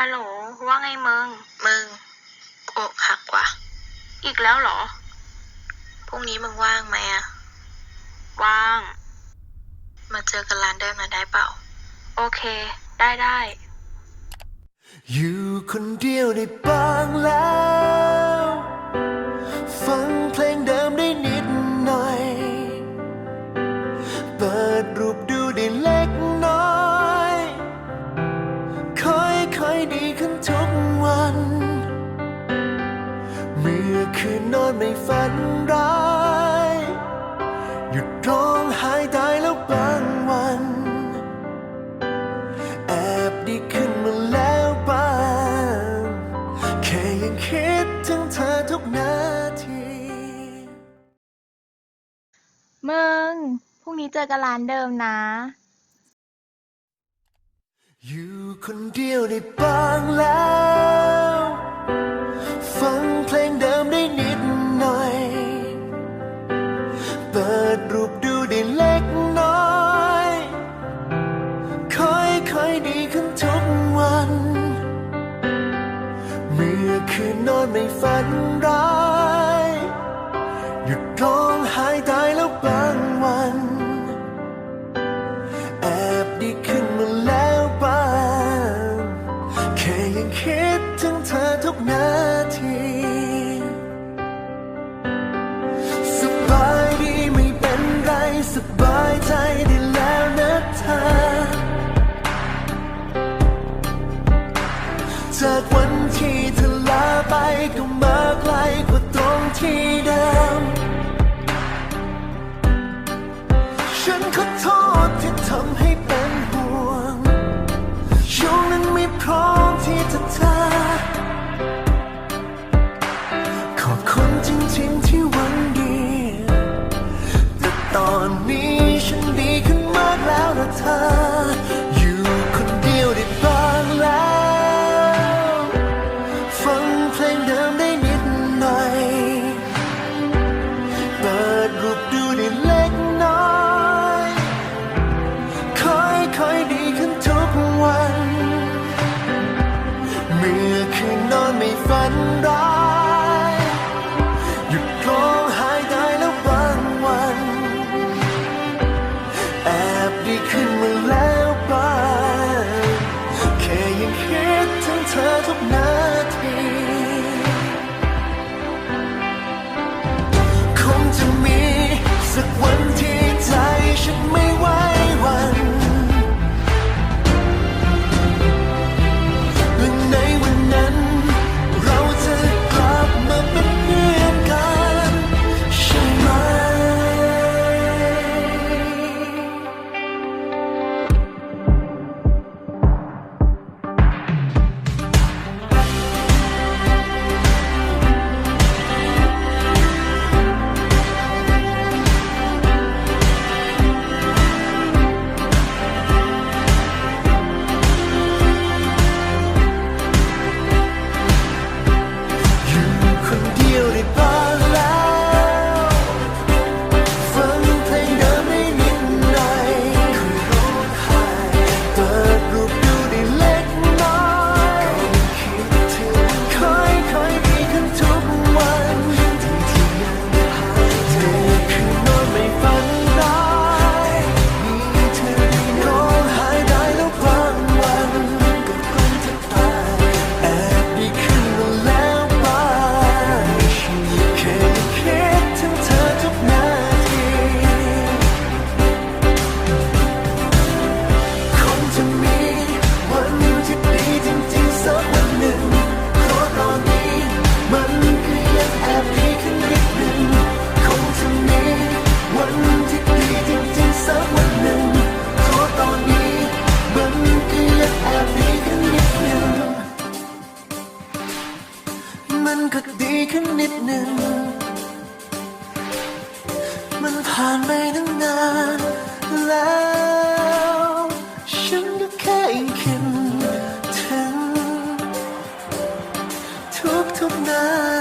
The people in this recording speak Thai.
ฮัลโหล ว่าไงมึง มึงอกหักว่ะ อีกแล้วเหรอ พรุ่งนี้มึงว่างไหมอะว่าง มาเจอกันร้านเดิมนะได้เปล่า โอเค ได้ได้ อยู่คนเดียวได้บ้างแล้ว ฟังเพลง มื่อคืนนอนไม่ฝันร้าย หยุดร้องไห้ได้แล้วบางวัน แอบดีขึ้นมาแล้วบ้างแค่ยังคิดถึงเธอทุกนาที มึง พรุ่งนี้เจอกันร้านเดิมนะ อยู่คนเดียวได้บ้างแล้ว ดีขึ้นทุกวัน เมื่อคืนนอนไม่ฝันร้าย หยุดร้องไห้ได้แล้วบางวัน แอบดีขึ้นมาแล้วบ้าง แค่ยังคิดถึงเธอทุกนา จากวันที่เธอลาไปก็มาไกลกว่าตรงที่ รือคืนนอนไม่ฝันร้าย มันผ่านไปตั้งนานแล้ว ฉันก็แค่คิดถึงทุกๆนา